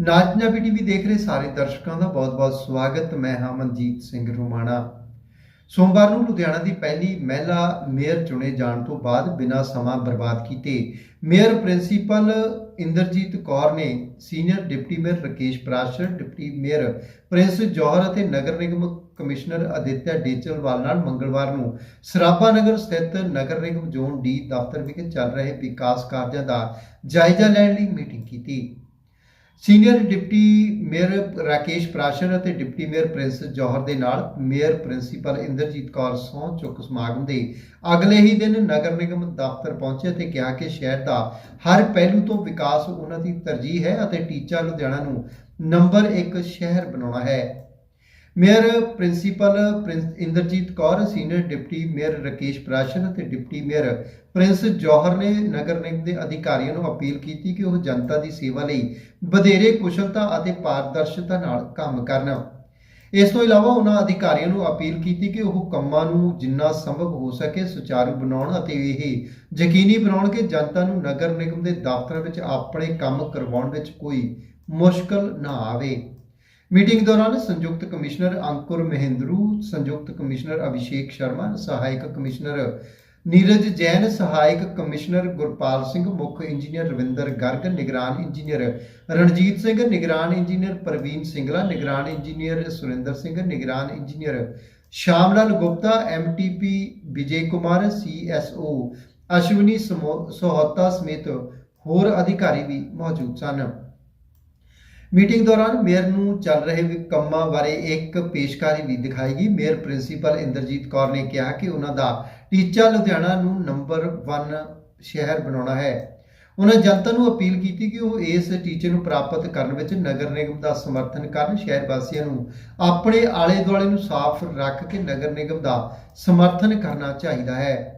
ਨਾਚ ਨਾਜਨਾ ਟੀਵੀ ਦੇਖ ਰਹੇ ਸਾਰੇ ਦਰਸ਼ਕਾਂ ਦਾ ਬਹੁਤ-ਬਹੁਤ ਸਵਾਗਤ। ਮੈਂ ਹਾਂ ਮਨਜੀਤ ਸਿੰਘ ਰੋਮਾਣਾ। ਸੋਮਵਾਰ ਨੂੰ ਲੁਧਿਆਣਾ ਦੀ ਪਹਿਲੀ ਮਹਿਲਾ ਮੇਅਰ ਚੁਣੇ ਜਾਣ ਤੋਂ ਬਾਅਦ ਬਿਨਾਂ ਸਮਾਂ ਬਰਬਾਦ ਕੀਤੇ। ਮੇਅਰ ਪ੍ਰਿੰਸੀਪਲ ਇੰਦਰਜੀਤ ਕੌਰ ਨੇ senior deputy mayor Rakesh Prashar deputy mayor Prince Johar ਅਤੇ ਨਗਰ ਨਿਗਮ ਕਮਿਸ਼ਨਰ ਅਦਿੱਤਿਆ ਡੇਚਲਵਾਲ ਨਾਲ ਮੰਗਲਵਾਰ ਨੂੰ ਸਰਾਭਾ ਨਗਰ ਸਥਿਤ ਨਗਰ ਨਿਗਮ ਜ਼ੋਨ ਡੀ ਦਫ਼ਤਰ ਵਿਖੇ ਚੱਲ ਰਹੇ ਵਿਕਾਸ ਕਾਰਜਾਂ ਦਾ ਜਾਇਜ਼ਾ ਲੈਣ ਲਈ ਮੀਟਿੰਗ ਕੀਤੀ। Senior deputy mayor Rakesh Prashar ਅਤੇ ਡਿਪਟੀ ਮੇਅਰ ਪ੍ਰਿੰਸ ਜੋਹਰ ਦੇ ਨਾਲ ਮੇਅਰ ਪ੍ਰਿੰਸੀਪਲ ਇੰਦਰਜੀਤ ਕੌਰ ਸਹੁੰ ਚੁੱਕ ਸਮਾਗਮ ਦੇ ਅਗਲੇ ਹੀ ਦਿਨ ਨਗਰ ਨਿਗਮ ਦਫ਼ਤਰ ਪਹੁੰਚੇ ਤੇ ਕਿਹਾ ਕਿ ਸ਼ਹਿਰ ਦਾ ਹਰ ਪਹਿਲੂ ਤੋਂ ਵਿਕਾਸ ਉਹਨਾਂ ਦੀ ਤਰਜੀਹ ਹੈ ਅਤੇ ਟੀਚਾ ਲੁਧਿਆਣਾ ਨੂੰ ਨੰਬਰ 1 ਸ਼ਹਿਰ ਬਣਾਉਣਾ ਹੈ। Mayor principal Prince Inderjit Kaur, senior deputy mayor Rakesh Prashan ਅਤੇ ਡਿਪਟੀ ਮੇਅਰ ਪ੍ਰਿੰਸ ਜੋਹਰ ਨੇ ਨਗਰ ਨਿਗਮ ਦੇ ਅਧਿਕਾਰੀਆਂ ਨੂੰ ਅਪੀਲ ਕੀਤੀ ਕਿ ਉਹ ਜਨਤਾ ਦੀ ਸੇਵਾ ਲਈ ਵਧੇਰੇ ਕੁਸ਼ਲਤਾ ਅਤੇ ਪਾਰਦਰਸ਼ਤਾ ਨਾਲ ਕੰਮ ਕਰਨ। ਇਸ ਤੋਂ ਇਲਾਵਾ ਉਹਨਾਂ ਅਧਿਕਾਰੀਆਂ ਨੂੰ ਅਪੀਲ ਕੀਤੀ ਕਿ ਉਹ ਕੰਮਾਂ ਨੂੰ ਜਿੰਨਾ ਸੰਭਵ ਹੋ ਸਕੇ ਸੁਚਾਰੂ ਬਣਾਉਣ ਅਤੇ ਇਹ ਯਕੀਨੀ ਬਣਾਉਣ ਕਿ ਜਨਤਾ ਨੂੰ ਨਗਰ ਨਿਗਮ ਦੇ ਦਫ਼ਤਰਾਂ ਵਿੱਚ ਆਪਣੇ ਕੰਮ ਕਰਵਾਉਣ ਵਿੱਚ ਕੋਈ ਮੁਸ਼ਕਲ ਨਾ ਆਵੇ। ਮੀਟਿੰਗ ਦੌਰਾਨ ਸੰਯੁਕਤ ਕਮਿਸ਼ਨਰ ਅੰਕੁਰ ਮਹਿੰਦਰੂ, ਸੰਯੁਕਤ ਕਮਿਸ਼ਨਰ ਅਭਿਸ਼ੇਕ ਸ਼ਰਮਾ, ਸਹਾਇਕ ਕਮਿਸ਼ਨਰ ਨੀਰਜ ਜੈਨ, ਸਹਾਇਕ ਕਮਿਸ਼ਨਰ ਗੁਰਪਾਲ ਸਿੰਘ, ਮੁੱਖ ਇੰਜੀਨੀਅਰ ਰਵਿੰਦਰ ਗਰਗ, ਨਿਗਰਾਨ ਇੰਜੀਨੀਅਰ ਰਣਜੀਤ ਸਿੰਘ, ਨਿਗਰਾਨ ਇੰਜੀਨੀਅਰ ਪ੍ਰਵੀਨ ਸਿੰਗਲਾ, ਨਿਗਰਾਨ ਇੰਜੀਨੀਅਰ ਸੁਰਿੰਦਰ ਸਿੰਘ, ਨਿਗਰਾਨ engineer Sham Lal Gupta MTP Vijay Kumar CSO Ashwani ਸਮੋ- Sohta ਸਮੇਤ ਹੋਰ ਅਧਿਕਾਰੀ ਵੀ ਮੌਜੂਦ ਸਨ। ਮੀਟਿੰਗ ਦੌਰਾਨ ਮੇਅਰ ਨੂੰ ਚੱਲ ਰਹੇ ਕੰਮਾਂ ਬਾਰੇ ਇੱਕ ਪੇਸ਼ਕਾਰੀ ਵੀ ਦਿਖਾਈ ਗਈ। ਮੇਅਰ ਪ੍ਰਿੰਸੀਪਲ ਇੰਦਰਜੀਤ ਕੌਰ ਨੇ ਕਿਹਾ ਕਿ ਉਹਨਾਂ ਦਾ ਟੀਚਾ ਲੁਧਿਆਣਾ ਨੂੰ ਨੰਬਰ 1 ਸ਼ਹਿਰ ਬਣਾਉਣਾ ਹੈ। ਉਹਨਾਂ ਜਨਤਾ ਨੂੰ ਅਪੀਲ ਕੀਤੀ ਕਿ ਉਹ ਇਸ ਟੀਚੇ ਨੂੰ ਪ੍ਰਾਪਤ ਕਰਨ ਵਿੱਚ ਨਗਰ ਨਿਗਮ ਦਾ ਸਮਰਥਨ ਕਰਨ, ਸ਼ਹਿਰ ਵਾਸੀਆਂ ਨੂੰ ਆਪਣੇ ਆਲੇ ਦੁਆਲੇ ਨੂੰ ਸਾਫ਼ ਰੱਖ ਕੇ ਨਗਰ ਨਿਗਮ ਦਾ ਸਮਰਥਨ ਕਰਨਾ ਚਾਹੀਦਾ ਹੈ।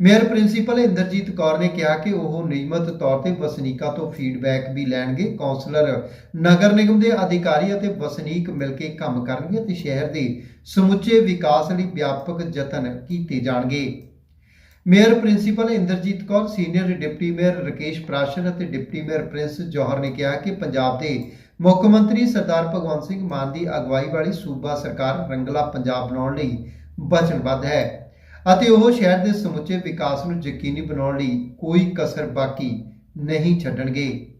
ਮੇਅਰ ਪ੍ਰਿੰਸੀਪਲ ਇੰਦਰਜੀਤ ਕੌਰ ਨੇ ਕਿਹਾ ਕਿ ਉਹ ਨਿਯਮਤ ਤੌਰ ਤੇ ਵਸਨੀਕਾਂ ਤੋਂ ਫੀਡਬੈਕ ਵੀ ਲੈਣਗੇ। ਕਾਉਂਸਲਰ ਨਗਰ ਨਿਗਮ ਦੇ ਅਧਿਕਾਰੀ ਅਤੇ ਵਸਨੀਕ ਮਿਲ ਕੇ ਕੰਮ ਕਰਨਗੇ ਤੇ ਸ਼ਹਿਰ ਦੇ ਸਮੁੱਚੇ ਵਿਕਾਸ ਲਈ ਵਿਆਪਕ ਯਤਨ ਕੀਤੇ ਜਾਣਗੇ। Mayor principal Inderjit Kaur, senior deputy mayor Rakesh Prashan ਅਤੇ ਡਿਪਟੀ ਮੇਅਰ ਪ੍ਰਿੰਸ ਜੋਹਰ ਨੇ ਕਿਹਾ ਕਿ ਪੰਜਾਬ ਦੇ ਮੁੱਖ ਮੰਤਰੀ ਸਰਦਾਰ ਭਗਵੰਤ ਸਿੰਘ ਮਾਨ ਦੀ ਅਗਵਾਈ ਵਾਲੀ ਸੂਬਾ ਸਰਕਾਰ ਰੰਗਲਾ ਪੰਜਾਬ ਬਣਾਉਣ ਲਈ ਵਚਨਬੱਧ ਹੈ। ਅਤੇ ਉਹ ਸ਼ਹਿਰ ਦੇ ਸਮੁੱਚੇ ਵਿਕਾਸ ਨੂੰ ਯਕੀਨੀ ਬਣਾਉਣ ਲਈ ਕੋਈ ਕਸਰ ਬਾਕੀ ਨਹੀਂ ਛੱਡਣਗੇ।